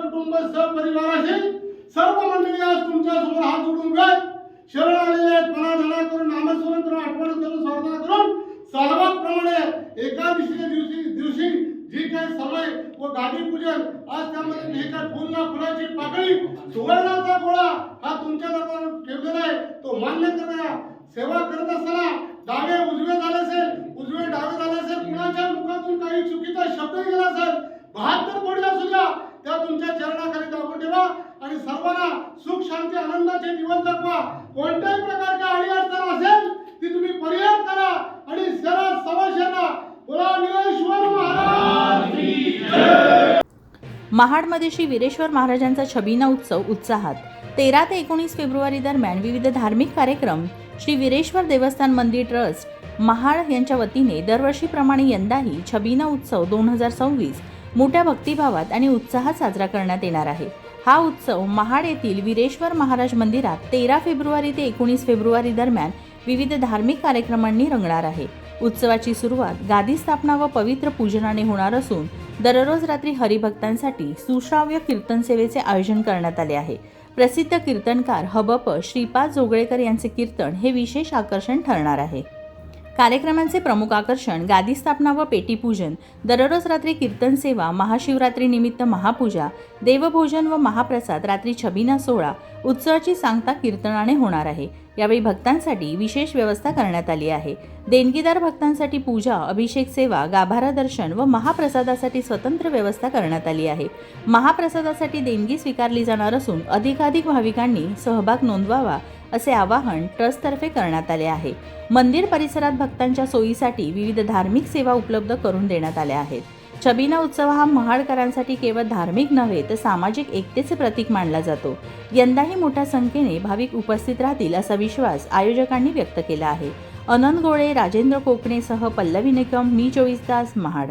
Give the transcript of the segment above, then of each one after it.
कुटुंब सहपरिवाराशी सर्व मंडळी आज तुमच्यासमोर हात जोडून उभे शरण आलेले आहेत. मनाधना आठवण करून स्वार्थना करून सालवात प्रमाणे एकादशीच्या दिवशी दिवशी जी काही समय व गाडी पूजन आज त्यामध्ये जे काही फुल फुलाची पाकळी सुवर्णाचा गोळा हा तुमच्या दरबार ठेवलेला आहे. तो मान्य करणारा सेवा करत असताना डावे उजवे झाले असेल उजवे डावे झाले असेल कुणाच्या मुखातून काही चुकीचा शब्द गेला असेल बहात्तर करा आणि सर्वांना सुख शांती आनंदाचे दिवस जगवा. कोणत्याही प्रकारच्या अडी अडचण असेल ती तुम्ही परिहार करा आणि जरा सवाशांना बोला निळेश्वर महाराज की महाडमध्ये श्री वीरेश्वर महाराजांचा छबिना उत्सव उत्साहात. तेरा ते एकोणीस फेब्रुवारी दरम्यान विविध धार्मिक कार्यक्रम श्री वीरेश्वर देवस्थान मंदिर ट्रस्ट महाड यांच्या वतीने दरवर्षीप्रमाणे यंदाही छबिना उत्सव दोन हजार सव्वीस मोठ्या भक्तिभावात आणि उत्साहात साजरा करण्यात येणार आहे. हा उत्सव महाड येथील वीरेश्वर महाराज मंदिरात तेरा फेब्रुवारी ते एकोणीस फेब्रुवारी दरम्यान विविध धार्मिक कार्यक्रमांनी रंगणार आहे. उत्सवाची सुरुवात गादी स्थापना व पवित्र पूजनाने होणार असून दररोज रात्री हरिभक्तांसाठी सुश्राव्य कीर्तन सेवेचे आयोजन करण्यात आले आहे. प्रसिद्ध कीर्तनकार हबप श्रीपाद जोगळेकर यांचे कीर्तन हे विशेष आकर्षण ठरणार आहे. कार्यक्रमांचे प्रमुख आकर्षण गादी स्थापना व पेटीपूजन दररोज रात्री कीर्तन सेवा महाशिवरात्रीनिमित्त महापूजा देवभोजन व महाप्रसाद रात्री छबिना सोहळा उत्सवाची सांगता कीर्तनाने होणार आहे. यावेळी भक्तांसाठी विशेष व्यवस्था करण्यात आली आहे. देणगीदार भक्तांसाठी पूजा अभिषेक सेवा गाभारा दर्शन व महाप्रसादासाठी स्वतंत्र व्यवस्था करण्यात आली आहे. महाप्रसादासाठी देणगी स्वीकारली जाणार असून अधिकाधिक भाविकांनी सहभाग नोंदवावा असे आवाहन ट्रस्टतर्फे करण्यात आले आहे. मंदिर परिसरात भक्तांच्या सोयीसाठी विविध धार्मिक सेवा उपलब्ध करून देण्यात आल्या आहेत. छबिना उत्सव हा महाडकरांसाठी केवळ धार्मिक नव्हे तर सामाजिक एकतेचे प्रतीक मानला जातो. यंदाही मोठ्या संख्येने भाविक उपस्थित राहतील असा विश्वास आयोजकांनी व्यक्त केला आहे. अनंत गोळे राजेंद्र कोकणेसह पल्लवी निकम मी चोवीस तास महाड.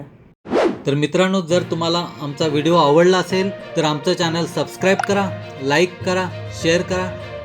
तर मित्रांनो जर तुम्हाला आमचा व्हिडिओ आवडला असेल तर आमचं चॅनल सबस्क्राईब करा लाईक करा शेअर करा.